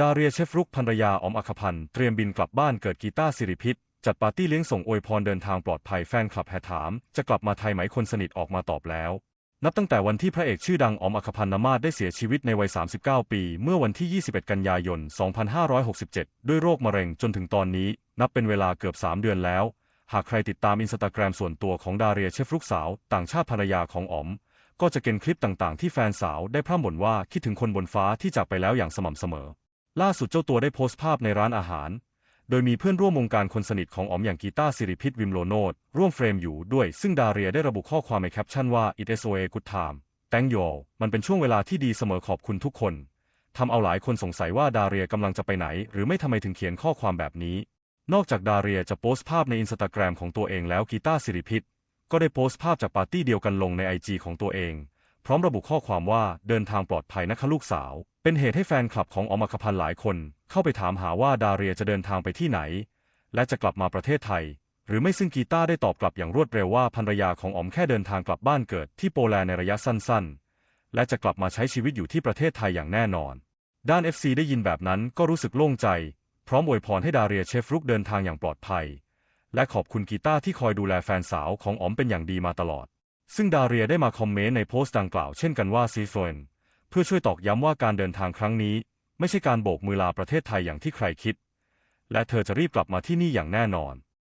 ดาเรียเชฟรุกภรรยาอมอัคพันธ์เตรียมบินกลับบ้านเกิดกีตาร์สิริพิษจัดปาร์ตี้เลี้ยงส่งอวยพรเดินทางปลอดภัยแฟนคลับแห่ถาม จะกลับมาไทยไหมคนสนิทออกมาตอบแล้ว นับตั้งแต่วันที่พระเอกชื่อดังอมอัคพันธ์นมาศได้เสียชีวิตในวัย 39 ปี เมื่อวันที่ 21 กันยายน 2567 ด้วยโรคมะเร็งจนถึงตอนนี้ นับเป็นเวลาเกือบ 3 เดือนแล้ว หากใครติดตามอินสตาแกรมส่วนตัวของดาเรียเชฟรุกสาว ต่างชาติภรรยาของอ๋อมก็จะเก็นคลิปต่างๆ ที่แฟนสาวได้พร่ำบ่นว่าคิดถึงคนบนฟ้าที่จากไปแล้วอย่างสม่ำเสมอ ล่าสุดเจ้าตัวได้โพสต์ภาพในร้านอาหาร โดยมีเพื่อนร่วมวงการคนสนิทของอ๋อมอย่างกีตาร์สิริพิษวิมโลโนดร่วมเฟรมอยู่ด้วย ซึ่งดาเรียได้ระบุข้อความในแคปชั่นว่า it is a good time thank you all มันเป็นช่วงเวลาที่ดีเสมอขอบคุณทุกคนทำเอาหลายคนสงสัยว่าดาเรียกำลังจะไปไหน หรือไม่ทำไมถึงเขียนข้อความแบบนี้ นอกจากดาเรียจะโพสต์ภาพในอินสตาแกรมของตัวเองแล้วกีตาร์สิริพิษก็ได้โพสต์ภาพจากปาร์ตี้เดียวกันลงในไอจีของตัวเอง พร้อมระบุข้อความว่าเดินทางปลอดภัยนะคะลูกสาว เป็นเหตุให้แฟนคลับของอมคพันธ์หลายคน เข้าไปถามหาว่าดาเรียจะเดินทางไปที่ไหน และจะกลับมาประเทศไทย หรือไม่ซึ่งกีตาได้ตอบกลับอย่างรวดเร็วว่าภรรยาของอมแค่เดินทางกลับบ้านเกิดที่โปแลนด์ในระยะสั้นๆ และจะกลับมาใช้ชีวิตอยู่ที่ประเทศไทยอย่างแน่นอน ด้าน FC ได้ยินแบบนั้นก็รู้สึกโล่งใจ พร้อมอวยพรให้ดาเรียเชฟรุกเดินทางอย่างปลอดภัย และขอบคุณกีตาที่คอยดูแลแฟนสาวของอมเป็นอย่างดีมาตลอด ซึ่งดาเรียได้มาคอมเมนต์ในโพสต์ดังกล่าวเช่นกันว่าซีฟอนเพื่อช่วยตอกย้ำว่าการเดินทางครั้งนี้ ไม่ใช่การโบกมือลาประเทศไทยอย่างที่ใครคิด และเธอจะรีบกลับมาที่นี่อย่างแน่นอน